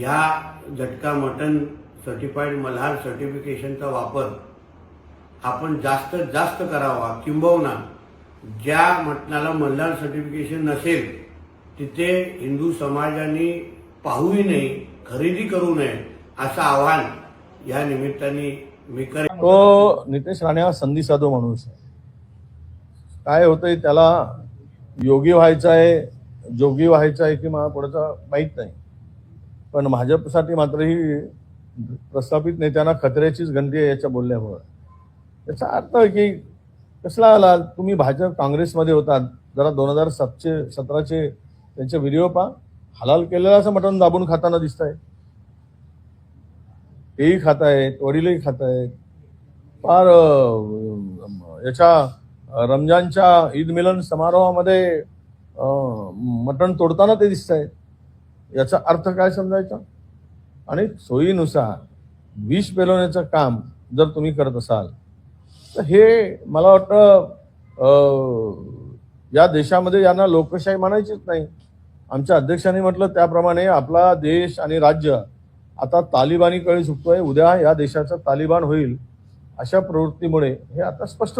Mutton certified Malhar सर्टिफिकेशनचा वापर आपण जास्त जास्त करावा किंबहुना ज्या मटणाला मल्हार सर्टिफिकेशन नसेल तिथे हिंदू समाजाने पाहूही नाही खरेदी करू नये असं आव्हान या निमित्ताने मी करेन. तो नितेश राणे हा संधी साधू माणूस आहे. काय होतंय त्याला योगी व्हायचं आहे जोगी व्हायचं आहे की मला पुढचा माहीत नाही. पण भाजपसाठी मात्र ही प्रस्थापित नेत्यांना खतऱ्याचीच घंटी आहे याच्या बोलण्यामुळं. याचा अर्थ आहे की कसला आला? तुम्ही भाजप काँग्रेसमध्ये होतात. जरा दोन हजार सातचे सतराचे त्यांचे व्हिडिओ पहा. हलाल केलेलं असं मटण दाबून खाताना दिसत आहे तेही खात आहेत वडीलही खात आहेत फार याच्या रमजानच्या ईद मिलन समारोहामध्ये मटण तोडताना ते दिसत आहेत याचा अर्थ काय समजायचा? आणि सोयीनुसार विष पेलवण्याचं काम जर तुम्ही करत असाल तर हे मला वाटतं या देशामध्ये यांना लोकशाही म्हणायचीच नाही. आमच्या अध्यक्षांनी म्हटलं त्याप्रमाणे आपला देश आणि राज्य आता तालिबानीकडे झुकतोय उद्या या देशाचा तालिबान होईल अशा प्रवृत्तीमुळे हे आता स्पष्ट